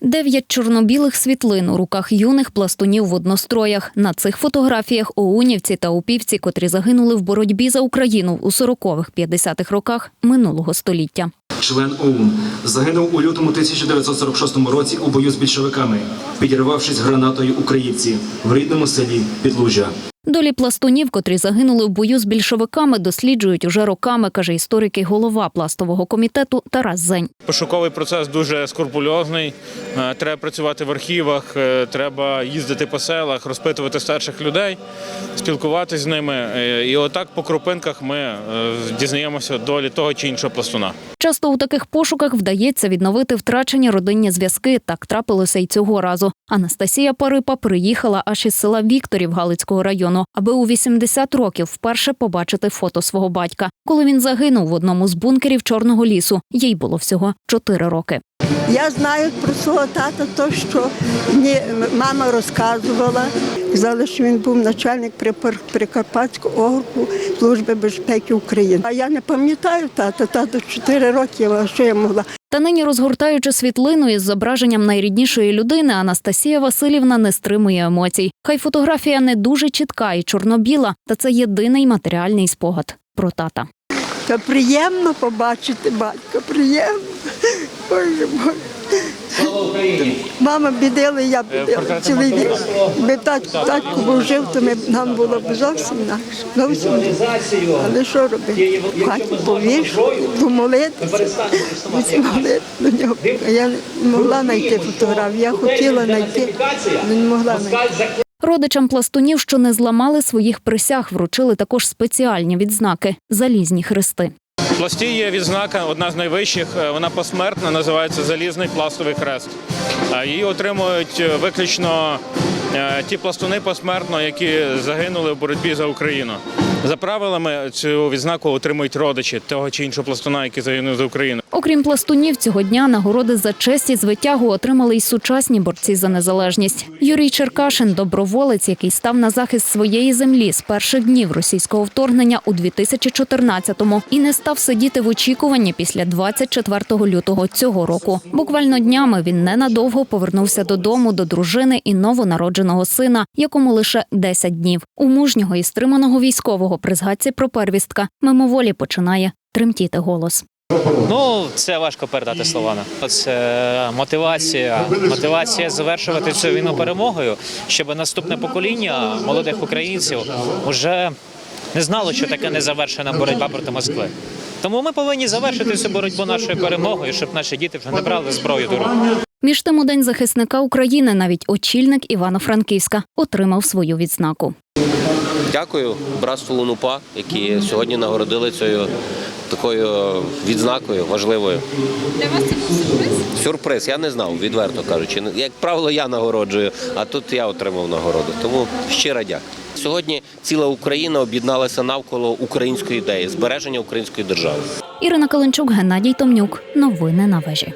Дев'ять чорно-білих світлин у руках юних пластунів в одностроях. На цих фотографіях оунівці та упівці, котрі загинули в боротьбі за Україну у 40-х, 50-х роках минулого століття. Член ОУН загинув у лютому 1946 році у бою з більшовиками, підірвавшись гранатою українці в рідному селі Підлужжя. Долі пластунів, котрі загинули в бою з більшовиками, досліджують уже роками, каже історик і голова пластового комітету Тарас Зень. Пошуковий процес дуже скрупульозний. Е, Треба працювати в архівах, е, треба їздити по селах, розпитувати старших людей, спілкуватися з ними. Е, І отак по крупинках ми дізнаємося долі того чи іншого пластуна. Часто у таких пошуках вдається відновити втрачені родинні зв'язки. Так трапилося й цього разу. Анастасія Парипа приїхала аж із села Вікторів Галицького району, аби у 80 років вперше побачити фото свого батька. Коли він загинув в одному з бункерів Чорного лісу, їй було всього 4 роки. Я знаю про свого тата, то що мені мама розказувала. Казали, що він був начальник Прикарпатського округу Служби безпеки України. А я не пам'ятаю тата, тато 4 роки, що я могла? Та нині, розгортаючи світлину із зображенням найріднішої людини, Анастасія Васильівна не стримує емоцій. Хай фотографія не дуже чітка і чорно-біла, та це єдиний матеріальний спогад про тата. Та приємно побачити батька, приємно. Боже мой. Мама бідила, я бідила цілий вік. Би татко був жив, то ми, нам було б зовсім інакше. Зовсім інакше. Але що робити? В хаті повішу, помолитися, молити до нього. Я не могла знайти фотографію, я хотіла знайти, але не могла знайти. Родичам пластунів, що не зламали своїх присяг, вручили також спеціальні відзнаки залізні хрести. Пласті є відзнака, одна з найвищих. е, Вона посмертна, називається Залізний пластовий хрест. Її отримують е, виключно е, ті пластуни посмертно, які загинули в боротьбі за Україну. За правилами цю відзнаку отримують родичі того чи іншого пластуна, який загинув за Україну. Окрім пластунів, цього дня нагороди за честь і звитягу отримали й сучасні борці за незалежність. Юрій Черкашин, доброволець, який став на захист своєї землі з перших днів російського вторгнення у 2014-му і не став сидіти в очікуванні після 24 лютого цього року. Буквально днями він ненадовго повернувся додому до дружини і новонародженого сина, якому лише 10 днів. У мужнього і стриманого військового при згадці про первістка мимоволі починає тремтіти голос. Ну, це важко передати словами. Це мотивація, мотивація завершувати цю війну перемогою, щоб наступне покоління молодих українців вже не знало, що таке незавершена боротьба проти Москви. Тому ми повинні завершити цю боротьбу нашою перемогою, щоб наші діти вже не брали зброю до рук. Між тим у День захисника України навіть очільник Івано-Франківська отримав свою відзнаку. Дякую братству Лунупа, які сьогодні нагородили цією такою відзнакою важливою. Для вас це був сюрприз? Сюрприз, я не знав, відверто кажучи. Як правило, я нагороджую, а тут я отримав нагороду. Тому щира дяка. Сьогодні ціла Україна об'єдналася навколо української ідеї збереження української держави. Ірина Каленчук, Геннадій Томнюк. Новини на вежі.